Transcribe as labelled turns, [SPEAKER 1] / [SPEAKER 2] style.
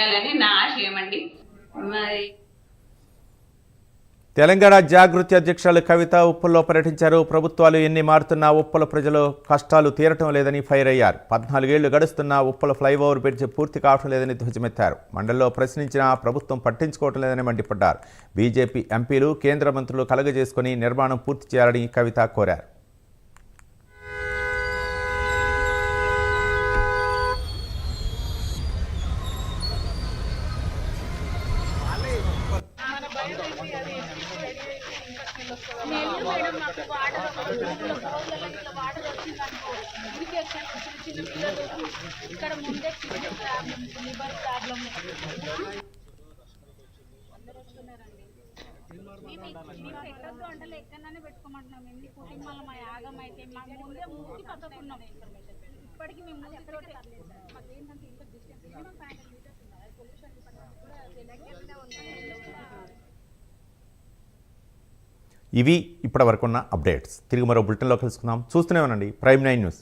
[SPEAKER 1] చేయాలని నా ఆశయమండి మరి
[SPEAKER 2] తెలంగాణ జాగృతి అధ్యక్షులు కవిత ఉప్పల్లో పర్యటించారు. ప్రభుత్వాలు ఎన్ని మారుతున్నా ఉప్పల ప్రజలు కష్టాలు తీరటం లేదని ఫైర్ అయ్యారు. పద్నాలుగేళ్ళు గడుస్తున్నా ఉప్పల ఫ్లైఓవర్ బ్రిడ్జ్ పూర్తి కావటం లేదని ధ్వజమెత్తారు. మండలిలో ప్రశ్నించినా ప్రభుత్వం పట్టించుకోవటం లేదని మండిపడ్డారు. బీజేపీ ఎంపీలు కేంద్ర మంత్రులు కలగజేసుకుని నిర్మాణం పూర్తి చేయాలని కవిత కోరారు.
[SPEAKER 3] ఇక్కడ ముందే లివర్ ప్రాబ్లమ్. మేము పెట్టద్దు అంటే ఎక్కడనే పెట్టుకోమంటున్నాం. ఎన్ని కుటుంబాలు మా యాగం అయితే మాకు ముందే మూసి ఇన్ఫర్మేషన్ ఇప్పటికి మేము మూసి
[SPEAKER 2] ఇవి ఇప్పటివరకున్న అప్డేట్స్. తిరిగి మరో బులెటిన్లో కలుసుకుందాం. చూస్తూనే ఉండండి. Prime nine news.